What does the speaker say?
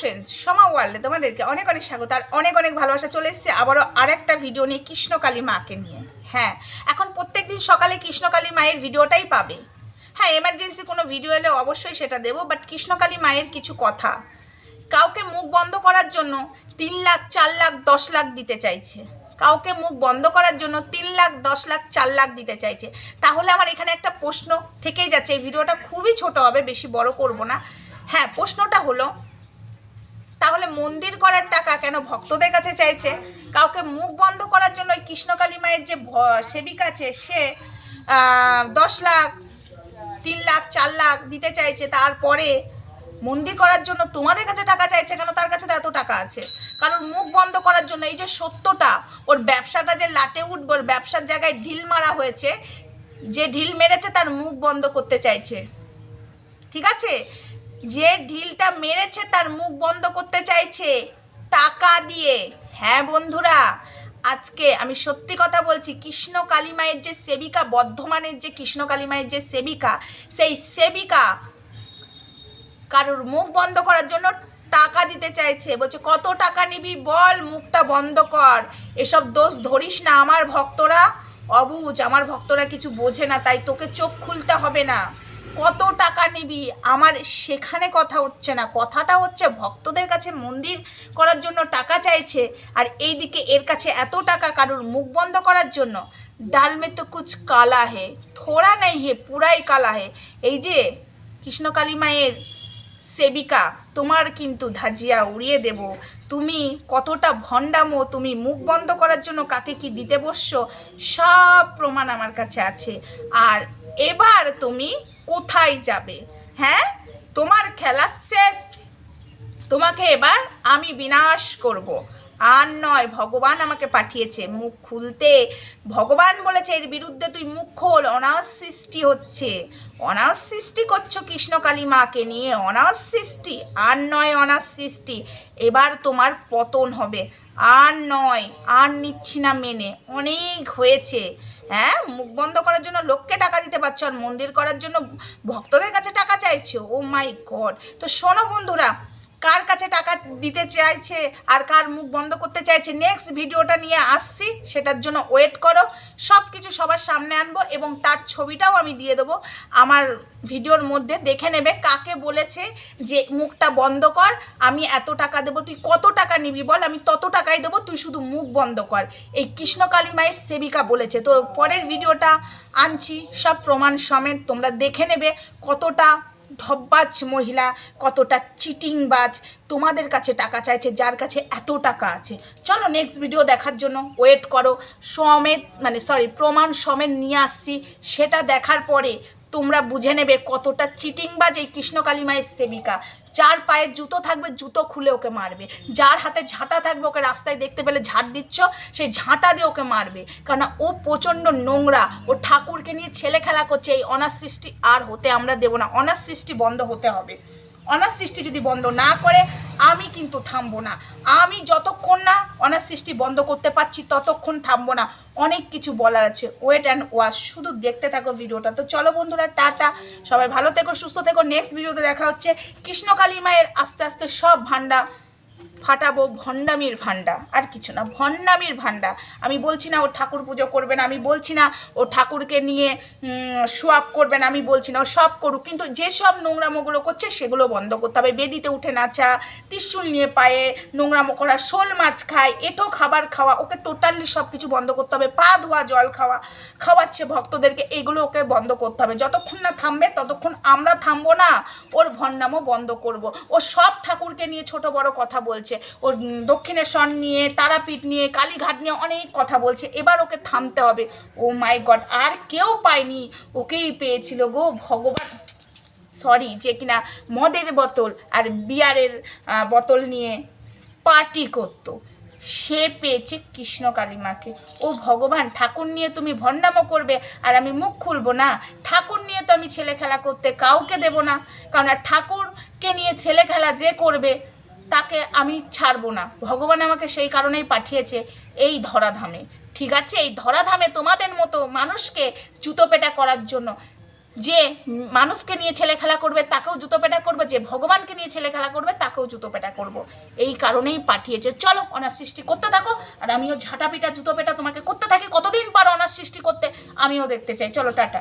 Friends সমা ওয়ার্ল্ডে তোমাদেরকে অনেক অনেক স্বাগত আর অনেক অনেক ভালোবাসা চলে এসছে আবারও আরেকটা ভিডিও নিয়ে কৃষ্ণকালী মাকে নিয়ে। হ্যাঁ এখন প্রত্যেক দিন সকালে কৃষ্ণকালী মায়ের ভিডিওটাই পাবে। হ্যাঁ এমার্জেন্সি কোনো ভিডিও এলে অবশ্যই সেটা দেবো বাট কৃষ্ণকালী মায়ের কিছু কথা। কাউকে মুখ বন্ধ করার জন্য তিন লাখ, চার লাখ, দশ লাখ দিতে চাইছে। কাউকে মুখ বন্ধ করার জন্য তিন লাখ, দশ লাখ, চার লাখ দিতে চাইছে। তাহলে আমার এখানে একটা প্রশ্ন থেকেই যাচ্ছে, এই ভিডিওটা খুবই ছোট হবে, বেশি বড় করব না। হ্যাঁ প্রশ্নটা হলো তাহলে মন্দির করার টাকা কেন ভক্তদের কাছে চাইছে? কাউকে মুখ বন্ধ করার জন্য ওই কৃষ্ণকালী মায়ের যে সেবিকা আছে, সে দশ লাখ, তিন লাখ, চার লাখ দিতে চাইছে, তারপরে মন্দির করার জন্য তোমাদের কাছে টাকা চাইছে কেন? তার কাছে তো এত টাকা আছে। কারণ মুখ বন্ধ করার জন্য এই যে সত্যটা, ওর ব্যবসাটা যে লাটে উঠবে, ওর ব্যবসার জায়গায় ঢিল মারা হয়েছে, যে ঢিল মেরেছে তার মুখ বন্ধ করতে চাইছে। ঠিক আছে? যে ঢিলটা মেরেছে তার মুখ বন্ধ করতে চাইছে, টাকা দিয়ে। হ্যাঁ বন্ধুরা, আজকে আমি সত্যি কথা বলছি, কৃষ্ণ কালী মায়ের যে সেবিকা, বর্ধমানের যে কৃষ্ণ কালী মায়ের যে সেবিকা, সেই সেবিকা কারোর মুখ বন্ধ করার জন্য টাকা দিতে চাইছে। বলছে, কত টাকা নিবি বল, মুখটা বন্ধ কর। এসব দোষ ধরিস না আমার ভক্তরা। অবুজ, আমার ভক্তরা কিছু বোঝে না, তাই তোকে চোখ খুলতে হবে না। কত টাকা নিবি? আমার সেখানে কথা হচ্ছে না। কথাটা হচ্ছে ভক্তদের কাছে মন্দির করার জন্য টাকা চাইছে আর এইদিকে এর কাছে এত টাকা কারুর মুখ বন্ধ করার জন্য। ডাল মে তো কুচ কালা হে। থোড়া নেই হে, পুরাই কালা হে। এই যে কৃষ্ণকালী মায়ের সেবিকা, তোমার কিন্তু ধাজিয়া উড়িয়ে দেব। তুমি কতটা ভণ্ডামো, তুমি মুখ বন্ধ করার জন্য কাকে কি দিতে বসছো? সব প্রমাণ আমার কাছে আছে। আর এবার তুমি কোথায় যাবে? হ্যাঁ? তোমার খেলা শেষ। তোমাকে এবার আমি বিনাশ করব। আর নয়, ভগবান আমাকে পাঠিয়েছে মুখ খুলতে। ভগবান বলেছে, এর বিরুদ্ধে তুই মুখ খোল অনাথ সৃষ্টি হচ্ছে। অনাথ সৃষ্টি করছ কৃষ্ণকালী মাকে নিয়ে। অনাথ সৃষ্টি, আর নয় অনাথ সৃষ্টি। এবার তোমার পতন হবে। আর নয়, আর নিচ্ছি না মেনে। অনেক হয়েছে। হ্যাঁ মুখ বন্ধ করার জন্য লোককে টাকা দিতে পারছ আর মন্দির করার জন্য ভক্তদের কাছে টাকা চাইছো? ও মাই গড তো শোনো বন্ধুরা কার কাছে টাকা দিতে চাইছে আর কার মুখ বন্ধ করতে চাইছে নেক্সট ভিডিওটা নিয়ে আসছি, সেটার জন্য ওয়েট করো। সব কিছু সবার সামনে আনব এবং তার ছবিটাও আমি দিয়ে দেবো। আমার ভিডিওর মধ্যে দেখে নেবে কাকে বলেছে যে মুখটা বন্ধ কর, আমি এত টাকা দেবো, তুই কত টাকা নিবি বল, আমি তত টাকাই দেবো, তুই শুধু মুখ বন্ধ কর। এই কৃষ্ণকালী মায়ের সেবিকা বলেছে। তো পরের ভিডিওটা আনছি, সব প্রমাণ সমেত তোমরা দেখে নেবে কতটা ঢব্বাজ মহিলা কতটা চিটিংবাজ, তোমাদের কাছে টাকা চাইছে, যার কাছে এত টাকা আছে। চলো নেক্সট ভিডিও দেখার জন্য ওয়েট করো। সমেত মানে সরি প্রমাণ সমেত নিয়ে আসছি। সেটা দেখার পরে তোমরা বুঝে নেবে কতটা চিটিংবাজ এই কৃষ্ণকালী মায়ের সেবিকা। যার পায়ের জুতো থাকবে, জুতো খুলে ওকে মারবে। যার হাতে ঝাঁটা থাকবে, ওকে রাস্তায় দেখতে পেলে ঝাঁট দিচ্ছ সেই ঝাঁটা দিয়ে ওকে মারবে। কারণ ও প্রচণ্ড নোংরা। ও ঠাকুরকে নিয়ে ছেলে খেলা করছে, এই অনার সৃষ্টি আর হতে আমরা দেবো না। অনার সৃষ্টি বন্ধ হতে হবে। অনার সৃষ্টি যদি বন্ধ না করে, আমি কিন্তু থামবো না। আমি যতক্ষণ সৃষ্টি বন্ধ করতে পারছি, ততক্ষণ থামবো না। অনেক কিছু বলার আছে। ওয়েট অ্যান্ড ওয়াশ শুধু দেখতে থাকো ভিডিওটা। তো চলো বন্ধুরা, টাটা। সবাই ভালো থেকো, সুস্থ থেকো। নেক্সট ভিডিওতে দেখা হচ্ছে কৃষ্ণকালী মায়ের আস্তে আস্তে সব ভান্ডা ফাটাবো ভণ্ডামির ভান্ডা আর কিছু না, ভণ্ডামির ভান্ডা আমি বলছি না ও ঠাকুর পুজো করবে না, আমি বলছি না ও ঠাকুরকে নিয়ে সোয়াপ করবে না, আমি বলছি না ও সব করুক, কিন্তু যেসব নোংরামোগুলো করছে সেগুলো বন্ধ করতে হবে। বেদিতে উঠে নাচা ত্রিশুল নিয়ে পায়ে নোংরামো করা, শোল মাছ খায়, এটো খাবার খাওয়া, ওকে টোটালি সব কিছু বন্ধ করতে হবে। পা ধোয়া, জল খাওয়া, খাওয়াচ্ছে ভক্তদেরকে, এগুলো ওকে বন্ধ করতে হবে। যতক্ষণ না থামবে, ততক্ষণ আমরা থামবো না, ওর ভণ্ডামও বন্ধ করব। ও সব ঠাকুরকে নিয়ে ছোট বড় কথা বলছে। ও দক্ষিণেশ্বর নিয়ে, তারাপীঠ নিয়ে, কালীঘাট নিয়ে অনেক কথা বলছে। এবার ওকে থামতে হবে। ও মাই গড, আর কেউ পায়নি। ওকেই পেয়েছিল গো ভগবান। সরি যে কিনা মদের বোতল আর বিয়ারের বোতল নিয়ে পার্টি করতো। সে পেয়েছে কৃষ্ণ কালিমাকে। ও ভগবান, ঠাকুর নিয়ে তুমি ভণ্ডামো করবে আর আমি মুখ খুলবো না। ঠাকুর নিয়ে তো আমি ছেলে খেলা করতে কাউকে দেব না। কারণ ঠাকুরকে নিয়ে ছেলে খেলা যে করবে তাকে আমি ছাড়বো না। ভগবান আমাকে সেই কারণেই পাঠিয়েছে এই ধরাধামে। ঠিক আছে, এই ধরাধামে তোমাদের মতো মানুষকে জুতো পেটা করার জন্য। যে মানুষকে নিয়ে ছেলে খেলা করবে, তাকেও জুতো পেটা করব। যে ভগবানকে নিয়ে ছেলে খেলা করবে, তাকেও জুতো পেটা করব। এই কারণেই পাঠিয়েছে। চলো অনার সৃষ্টি করতে থাকো, আর আমিও ঝাঁটা পিটা জুতো পেটা তোমাকে করতে থাকি। কতদিন পারো অনার সৃষ্টি করতে? আমিও দেখতে চাই। চলো, টাটা।